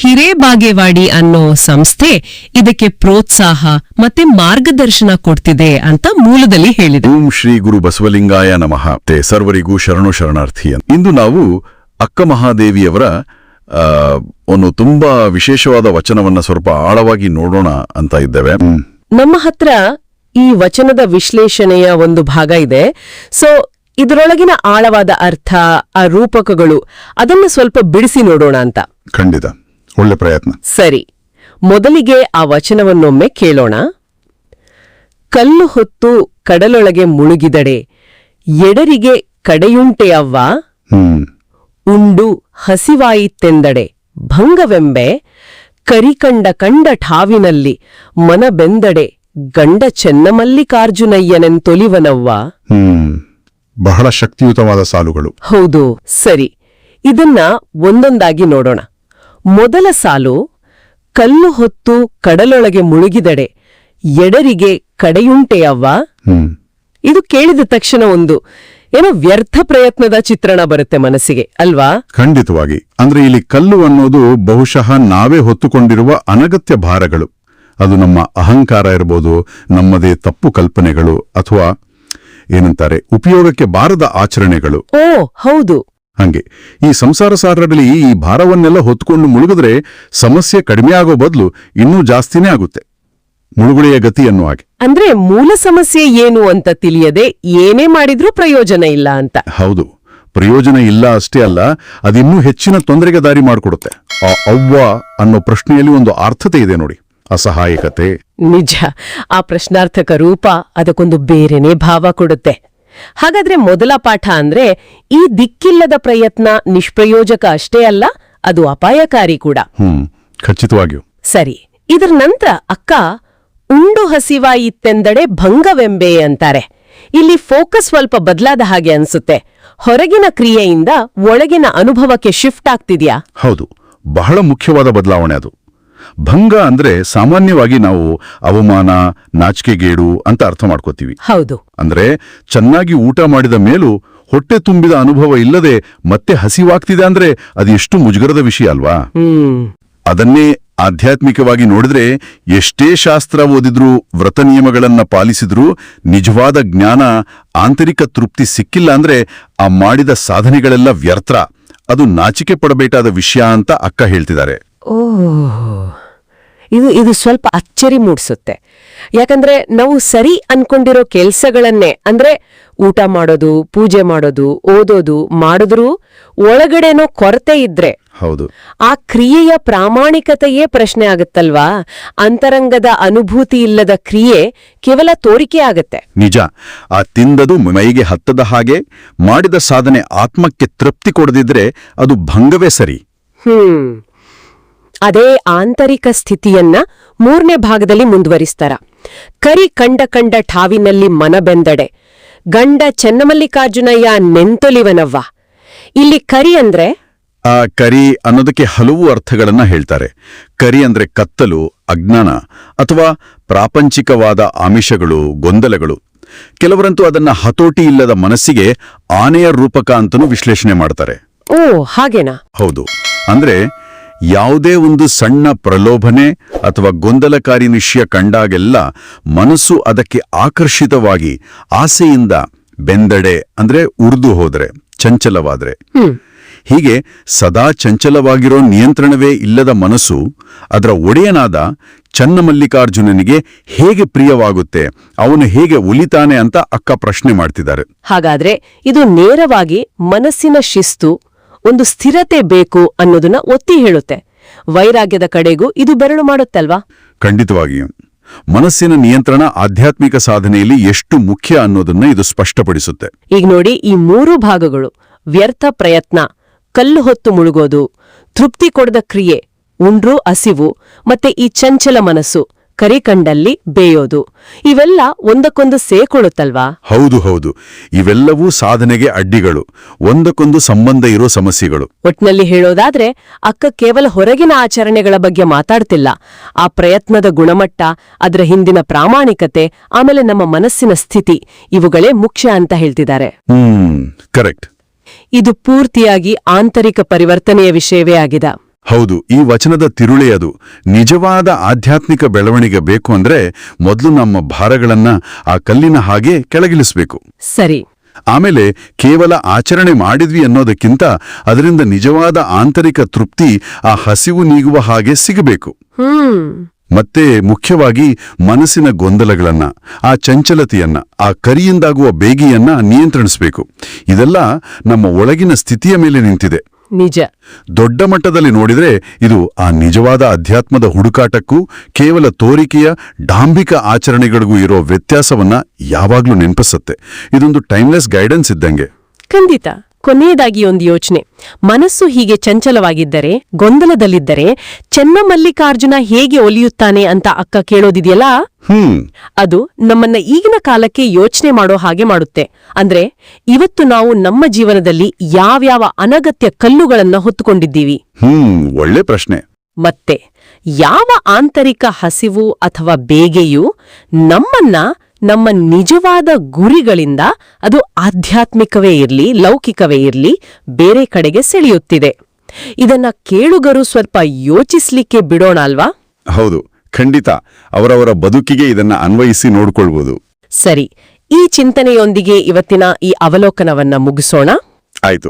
ಹಿರೇಬಾಗೇವಾಡಿ ಅನ್ನೋ ಸಂಸ್ಥೆ ಇದಕ್ಕೆ ಪ್ರೋತ್ಸಾಹ ಮತ್ತೆ ಮಾರ್ಗದರ್ಶನ ಕೊಡ್ತಿದೆ ಅಂತ ಮೂಲದಲ್ಲಿ ಹೇಳಿದೆ. ಓಂ ಶ್ರೀ ಗುರು ಬಸವಲಿಂಗಾಯ ನಮಃ. te ಸರ್ವರಿಗೂ ಶರಣು ಶರಣಾರ್ಥಿ ಅಂತ. ಇಂದು ನಾವು ಅಕ್ಕ ಮಹಾದೇವಿಯವರ ಆ, ಒಂದು ತುಂಬಾ ವಿಶೇಷವಾದ ವಚನವನ್ನ ಸ್ವಲ್ಪ ಆಳವಾಗಿ ನೋಡೋಣ ಅಂತ ಇದ್ದೇವೆ. ನಮ್ಮ ಹತ್ರ ಈ ವಚನದ ವಿಶ್ಲೇಷಣೆಯ ಒಂದು ಭಾಗ ಇದೆ. ಸೊ ಇದರೊಳಗಿನ ಆಳವಾದ ಅರ್ಥ ಆ ರೂಪಕಗಳು ಅದನ್ನು ಸ್ವಲ್ಪ ಬಿಡಿಸಿ ನೋಡೋಣ ಅಂತ. ಖಂಡಿತ. ಒಳ್ಳೆ ಪ್ರಯತ್ನ. ಸರಿ ಮೊದಲಿಗೆ ಆ ವಚನವನ್ನೊಮ್ಮೆ ಕೇಳೋಣ. ಕಲ್ಲು ಹೊತ್ತು ಕಡಲೊಳಗೆ ಮುಳುಗಿದಡೆ ಎಡರಿಗೆ ಕಡೆಯುಂಟೆಯವ್ವ ಉಂಡು ಹಸಿವಾಯಿತೆಂದಡೆ ಭಂಗವೆಂಬೆ ಕರಿಕಂಡ ಕಂಡ ಠಾವಿನಲ್ಲಿ ಮನಬೆಂದಡೆ ಗಂಡ ಚೆನ್ನಮಲ್ಲಿಕಾರ್ಜುನಯ್ಯನೆಂತೊಲಿವನವ್ವ ಬಹಳ ಶಕ್ತಿಯುತವಾದ ಸಾಲುಗಳು. ಹೌದು ಸರಿ ಇದನ್ನ ಒಂದೊಂದಾಗಿ ನೋಡೋಣ. ಮೊದಲ ಸಾಲು ಕಲ್ಲು ಹೊತ್ತು ಕಡಲೊಳಗೆ ಮುಳುಗಿದಡೆ ಎಡರಿಗೆ ಕಡೆಯುಂಟೆಯವ್ವ? ಇದು ಕೇಳಿದ ತಕ್ಷಣ ಒಂದು ಏನೋ ವ್ಯರ್ಥ ಪ್ರಯತ್ನದ ಚಿತ್ರಣ ಬರುತ್ತೆ ಮನಸ್ಸಿಗೆ ಅಲ್ವಾ? ಖಂಡಿತವಾಗಿ. ಅಂದ್ರೆ ಇಲ್ಲಿ ಕಲ್ಲು ಅನ್ನೋದು ಬಹುಶಃ ನಾವೇ ಹೊತ್ತುಕೊಂಡಿರುವ ಅನಗತ್ಯ ಭಾರಗಳು. ಅದು ನಮ್ಮ ಅಹಂಕಾರ ಇರಬಹುದು ನಮ್ಮದೇ ತಪ್ಪು ಕಲ್ಪನೆಗಳು ಅಥವಾ ಏನಂತಾರೆ ಉಪಯೋಗಕ್ಕೆ ಬಾರದ ಆಚರಣೆಗಳು. ಓ ಹೌದು. ಹಂಗೆ. ಈ ಸಂಸಾರ ಸಾರದಲ್ಲಿ ಈ ಭಾರವನ್ನೆಲ್ಲ ಹೊತ್ಕೊಂಡು ಮುಳುಗಿದ್ರೆ ಸಮಸ್ಯೆ ಕಡಿಮೆ ಆಗೋ ಬದಲು ಇನ್ನೂ ಜಾಸ್ತಿನೇ ಆಗುತ್ತೆ. ಮುಳುಗುಳೆಯ ಗತಿ ಅನ್ನೋ ಹಾಗೆ. ಅಂದ್ರೆ ಮೂಲ ಸಮಸ್ಯೆ ಏನು ಅಂತ ತಿಳಿಯದೆ ಏನೇ ಮಾಡಿದ್ರೂ ಪ್ರಯೋಜನ ಇಲ್ಲ ಅಂತ. ಹೌದು. ಪ್ರಯೋಜನ ಇಲ್ಲ ಅಷ್ಟೇ ಅಲ್ಲ ಅದಿನ್ನೂ ಹೆಚ್ಚಿನ ತೊಂದರೆಗೆ ದಾರಿ ಮಾಡಿಕೊಡುತ್ತೆ. ಆ ಅವ್ವ ಅನ್ನೋ ಪ್ರಶ್ನೆಯಲ್ಲಿ ಒಂದು ಅರ್ಥತೆ ಇದೆ ನೋಡಿ. ಅಸಹಾಯಕತೆ. ನಿಜ. ಆ ಪ್ರಶ್ನಾರ್ಥಕ ರೂಪ ಅದಕ್ಕೊಂದು ಬೇರೆನೇ ಭಾವ ಕೊಡುತ್ತೆ. ಹಾಗಾದ್ರೆ ಮೊದಲ ಪಾಠ ಅಂದ್ರೆ ಈ ದಿಕ್ಕಿಲ್ಲದ ಪ್ರಯತ್ನ ನಿಷ್ಪ್ರಯೋಜಕ ಅಷ್ಟೇ ಅಲ್ಲ ಅದು ಅಪಾಯಕಾರಿ ಕೂಡ. ಹ್ಮ್ ಖಚಿತವಾಗಿಯೂ. ಸರಿ ಇದರ ನಂತರ ಅಕ್ಕ ಉಂಡು ಹಸಿವಾಯಿತ್ತೆಂದಡೆ ಭಂಗವೆಂಬೆ ಅಂತಾರೆ. ಇಲ್ಲಿ ಫೋಕಸ್ ಸ್ವಲ್ಪ ಬದಲಾದ ಹಾಗೆ ಅನ್ಸುತ್ತೆ. ಹೊರಗಿನ ಕ್ರಿಯೆಯಿಂದ ಒಳಗಿನ ಅನುಭವಕ್ಕೆ ಶಿಫ್ಟ್ ಆಗ್ತಿದ್ಯಾ? ಹೌದು ಬಹಳ ಮುಖ್ಯವಾದ ಬದಲಾವಣೆ ಅದು. ಭಂಗ ಅಂದ್ರೆ ಸಾಮಾನ್ಯವಾಗಿ ನಾವು ಅವಮಾನ ನಾಚಿಕೆಗೇಡು ಅಂತ ಅರ್ಥ ಮಾಡ್ಕೋತೀವಿ. ಹೌದು. ಅಂದ್ರೆ ಚೆನ್ನಾಗಿ ಊಟ ಮಾಡಿದ ಮೇಲೂ ಹೊಟ್ಟೆ ತುಂಬಿದ ಅನುಭವ ಇಲ್ಲದೆ ಮತ್ತೆ ಹಸಿವಾಗ್ತಿದೆ ಅಂದ್ರೆ ಅದೆಷ್ಟು ಮುಜುಗರದ ವಿಷಯ ಅಲ್ವಾ? ಅದನ್ನೇ ಆಧ್ಯಾತ್ಮಿಕವಾಗಿ ನೋಡಿದ್ರೆ ಎಷ್ಟೇ ಶಾಸ್ತ್ರ ಓದಿದ್ರೂ ವ್ರತ ನಿಯಮಗಳನ್ನ ಪಾಲಿಸಿದ್ರೂ ನಿಜವಾದ ಜ್ಞಾನ ಆಂತರಿಕ ತೃಪ್ತಿ ಸಿಕ್ಕಿಲ್ಲ ಅಂದ್ರೆ ಆ ಮಾಡಿದ ಸಾಧನೆಗಳೆಲ್ಲ ವ್ಯರ್ಥ. ಅದು ನಾಚಿಕೆ ಪಡಬೇಕಾದ ವಿಷಯ ಅಂತ ಅಕ್ಕ ಹೇಳ್ತಿದ್ದಾರೆ. ಓಹ್. ಇದು ಇದು ಸ್ವಲ್ಪ ಅಚ್ಚರಿ ಮೂಡಿಸುತ್ತೆ. ಯಾಕಂದ್ರೆ ನಾವು ಸರಿ ಅನ್ಕೊಂಡಿರೋ ಕೆಲಸಗಳನ್ನೇ ಅಂದ್ರೆ ಊಟ ಮಾಡೋದು ಪೂಜೆ ಮಾಡೋದು ಓದೋದು ಮಾಡಿದ್ರೂ ಒಳಗಡೆನೋ ಕೊರತೆ ಇದ್ರೆ ಹೌದು. ಆ ಕ್ರಿಯೆಯ ಪ್ರಾಮಾಣಿಕತೆಯೇ ಪ್ರಶ್ನೆ ಆಗುತ್ತಲ್ವಾ? ಅಂತರಂಗದ ಅನುಭೂತಿ ಇಲ್ಲದ ಕ್ರಿಯೆ ಕೇವಲ ತೋರಿಕೆ ಆಗುತ್ತೆ. ನಿಜ. ಆ ತಿಂದದು ಮೈಗೆ ಹತ್ತದ ಹಾಗೆ ಮಾಡಿದ ಸಾಧನೆ ಆತ್ಮಕ್ಕೆ ತೃಪ್ತಿ ಕೊಡದಿದ್ರೆ ಅದು ಭಂಗವೇ ಸರಿ. ಹ್ಮ್. ಅದೇ ಆಂತರಿಕ ಸ್ಥಿತಿಯನ್ನ ಮೂರನೇ ಭಾಗದಲ್ಲಿ ಮುಂದುವರಿಸ್ತಾರ. ಕರಿ ಕಂಡ ಕಂಡ ಠಾವಿನಲ್ಲಿ ಮನಬೆಂದಡೆ ಗಂಡ ಚೆನ್ನಮಲ್ಲಿಕಾರ್ಜುನಯ್ಯ ನೆಂತೊಲಿವನವ್ವ. ಇಲ್ಲಿ ಕರಿ ಅಂದ್ರೆ? ಆ ಕರಿ ಅನ್ನೋದಕ್ಕೆ ಹಲವು ಅರ್ಥಗಳನ್ನ ಹೇಳ್ತಾರೆ. ಕರಿ ಅಂದ್ರೆ ಕತ್ತಲು ಅಜ್ಞಾನ ಅಥವಾ ಪ್ರಾಪಂಚಿಕವಾದ ಆಮಿಷಗಳು ಗೊಂದಲಗಳು. ಕೆಲವರಂತೂ ಅದನ್ನ ಹತೋಟಿ ಇಲ್ಲದ ಮನಸ್ಸಿಗೆ ಆನೆಯ ರೂಪಕ ಅಂತನೂ ವಿಶ್ಲೇಷಣೆ ಮಾಡ್ತಾರೆ. ಓ ಹಾಗೇನಾ? ಹೌದು. ಅಂದ್ರೆ ಯಾವುದೇ ಒಂದು ಸಣ್ಣ ಪ್ರಲೋಭನೆ ಅಥವಾ ಗೊಂದಲಕಾರಿ ವಿಷಯ ಕಂಡಾಗೆಲ್ಲ ಮನಸ್ಸು ಅದಕ್ಕೆ ಆಕರ್ಷಿತವಾಗಿ ಆಸೆಯಿಂದ ಬೆಂದಡೆ ಅಂದ್ರೆ ಉರ್ದು ಹೋದರೆ ಚಂಚಲವಾದ್ರೆ. ಹೀಗೆ ಸದಾ ಚಂಚಲವಾಗಿರೋ ನಿಯಂತ್ರಣವೇ ಇಲ್ಲದ ಮನಸ್ಸು ಅದರ ಒಡೆಯನಾದ ಚನ್ನಮಲ್ಲಿಕಾರ್ಜುನನಿಗೆ ಹೇಗೆ ಪ್ರಿಯವಾಗುತ್ತೆ ಅವನು ಹೇಗೆ ಉಲಿತಾನೆ ಅಂತ ಅಕ್ಕ ಪ್ರಶ್ನೆ ಮಾಡ್ತಿದ್ದಾರೆ. ಹಾಗಾದ್ರೆ ಇದು ನೇರವಾಗಿ ಮನಸ್ಸಿನ ಶಿಸ್ತು ಒಂದು ಸ್ಥಿರತೆ ಬೇಕು ಅನ್ನೋದನ್ನ ಒತ್ತಿ ಹೇಳುತ್ತೆ. ವೈರಾಗ್ಯದ ಕಡೆಗೂ ಇದು ಬೆರಳು ಮಾಡುತ್ತಲ್ವಾ? ಖಂಡಿತವಾಗಿಯೂ. ಮನಸ್ಸಿನ ನಿಯಂತ್ರಣ ಆಧ್ಯಾತ್ಮಿಕ ಸಾಧನೆಯಲ್ಲಿ ಎಷ್ಟು ಮುಖ್ಯ ಅನ್ನೋದನ್ನ ಇದು ಸ್ಪಷ್ಟಪಡಿಸುತ್ತೆ. ಈಗ ನೋಡಿ ಈ ಮೂರು ಭಾಗಗಳು ವ್ಯರ್ಥ ಪ್ರಯತ್ನ ಕಲ್ಲು ಹೊತ್ತು ಮುಳುಗೋದು ತೃಪ್ತಿ ಕೊಡದ ಕ್ರಿಯೆ ಉಂಡ್ರು ಅಸಿವು ಮತ್ತೆ ಈ ಚಂಚಲ ಮನಸ್ಸು. ಕರಿಕಂಡಲ್ಲಿ ಬೇಯೋದು. ಇವೆಲ್ಲ ಒಂದಕ್ಕೊಂದು ಸೇಕೊಳುತ್ತಲ್ವಾ ಹೌದು ಹೌದು. ಇವೆಲ್ಲವೂ ಸಾಧನೆಗೆ ಅಡ್ಡಿಗಳು. ಒಂದಕ್ಕೊಂದು ಸಂಬಂಧ ಇರೋ ಸಮಸ್ಯೆಗಳು. ಒಟ್ನಲ್ಲಿ ಹೇಳೋದಾದ್ರೆ ಅಕ್ಕ ಕೇವಲ ಹೊರಗಿನ ಆಚರಣೆಗಳ ಬಗ್ಗೆ ಮಾತಾಡ್ತಿಲ್ಲ. ಆ ಪ್ರಯತ್ನದ ಗುಣಮಟ್ಟ ಅದರ ಹಿಂದಿನ ಪ್ರಾಮಾಣಿಕತೆ ಆಮೇಲೆ ನಮ್ಮ ಮನಸ್ಸಿನ ಸ್ಥಿತಿ ಇವುಗಳೇ ಮುಖ್ಯ ಅಂತ ಹೇಳ್ತಿದ್ದಾರೆ. Hmm correct. ಇದು ಪೂರ್ತಿಯಾಗಿ ಆಂತರಿಕ ಪರಿವರ್ತನೆಯ ವಿಷಯವೇ ಆಗಿದೆ. ಹೌದು ಈ ವಚನದ ತಿರುಳೆ ಅದು. ನಿಜವಾದ ಆಧ್ಯಾತ್ಮಿಕ ಬೆಳವಣಿಗೆ ಬೇಕು ಅಂದ್ರೆ ಮೊದಲು ನಮ್ಮ ಭಾರಗಳನ್ನ ಆ ಕಲ್ಲಿನ ಹಾಗೆ ಕೆಳಗಿಳಿಸಬೇಕು. ಸರಿ. ಆಮೇಲೆ ಕೇವಲ ಆಚರಣೆ ಮಾಡಿದ್ವಿ ಅನ್ನೋದಕ್ಕಿಂತ ಅದರಿಂದ ನಿಜವಾದ ಆಂತರಿಕ ತೃಪ್ತಿ ಆ ಹಸಿವು ನೀಗುವ ಹಾಗೆ ಸಿಗಬೇಕು. ಮತ್ತೆ ಮುಖ್ಯವಾಗಿ ಮನಸ್ಸಿನ ಗೊಂದಲಗಳನ್ನ ಆ ಚಂಚಲತೆಯನ್ನ ಆ ಕರಿಯಿಂದಾಗುವ ಬೇಗಿಯನ್ನ ನಿಯಂತ್ರಿಸಬೇಕು ಇದೆಲ್ಲ ನಮ್ಮ ಒಳಗಿನ ಸ್ಥಿತಿಯ ಮೇಲೆ ನಿಂತಿದೆ. ನಿಜ. ದೊಡ್ಡ ಮಟ್ಟದಲ್ಲಿ ನೋಡಿದರೆ ಇದು ಆ ನಿಜವಾದ ಅಧ್ಯಾತ್ಮದ ಹುಡುಕಾಟಕ್ಕೂ ಕೇವಲ ತೋರಿಕೆಯ ಡಾಂಬಿಕ ಆಚರಣೆಗಳಿಗೂ ಇರೋ ವ್ಯತ್ಯಾಸವನ್ನ ಯಾವಾಗ್ಲೂ ನೆನಪಿಸುತ್ತೆ. ಇದೊಂದು ಟೈಮ್ಲೆಸ್ ಗೈಡೆನ್ಸ್ ಇದ್ದಂಗೆ. ಖಂಡಿತ. ಕೊನೆಯದಾಗಿ ಒಂದು ಯೋಚನೆ. ಮನಸ್ಸು ಹೀಗೆ ಚಂಚಲವಾಗಿದ್ದರೆ ಗೊಂದಲದಲ್ಲಿದ್ದರೆ ಚೆನ್ನಮಲ್ಲಿಕಾರ್ಜುನ ಹೇಗೆ ಒಲಿಯುತ್ತಾನೆ ಅಂತ ಅಕ್ಕ ಕೇಳೋದಿದೆಯಲ್ಲ? ಹ್ಮ್. ಅದು ನಮ್ಮನ್ನ ಈಗಿನ ಕಾಲಕ್ಕೆ ಯೋಚನೆ ಮಾಡೋ ಹಾಗೆ ಮಾಡುತ್ತೆ. ಅಂದ್ರೆ ಇವತ್ತು ನಾವು ನಮ್ಮ ಜೀವನದಲ್ಲಿ ಯಾವ್ಯಾವ ಅನಗತ್ಯ ಕಲ್ಲುಗಳನ್ನ ಹೊತ್ತುಕೊಂಡಿದ್ದೀವಿ? ಹ್ಮ್ ಒಳ್ಳೆ ಪ್ರಶ್ನೆ. ಮತ್ತೆ ಯಾವ ಆಂತರಿಕ ಹಸಿವು ಅಥವಾ ಬೇಗೆಯು ನಮ್ಮನ್ನ ನಮ್ಮ ನಿಜವಾದ ಗುರಿಗಳಿಂದ ಅದು ಆಧ್ಯಾತ್ಮಿಕವೇ ಇರ್ಲಿ ಲೌಕಿಕವೇ ಇರ್ಲಿ ಬೇರೆ ಕಡೆಗೆ ಸೆಳೆಯುತ್ತಿದೆ. ಇದನ್ನ ಕೇಳುಗರು ಸ್ವಲ್ಪ ಯೋಚಿಸ್ಲಿಕ್ಕೆ ಬಿಡೋಣ ಅಲ್ವಾ ಹೌದು. ಖಂಡಿತ ಅವರವರ ಬದುಕಿಗೆ ಇದನ್ನ ಅನ್ವಯಿಸಿ ನೋಡ್ಕೊಳ್ಬೋದು. ಸರಿ ಈ ಚಿಂತನೆಯೊಂದಿಗೆ ಇವತ್ತಿನ ಈ ಅವಲೋಕನವನ್ನ ಮುಗಿಸೋಣ. ಆಯ್ತು.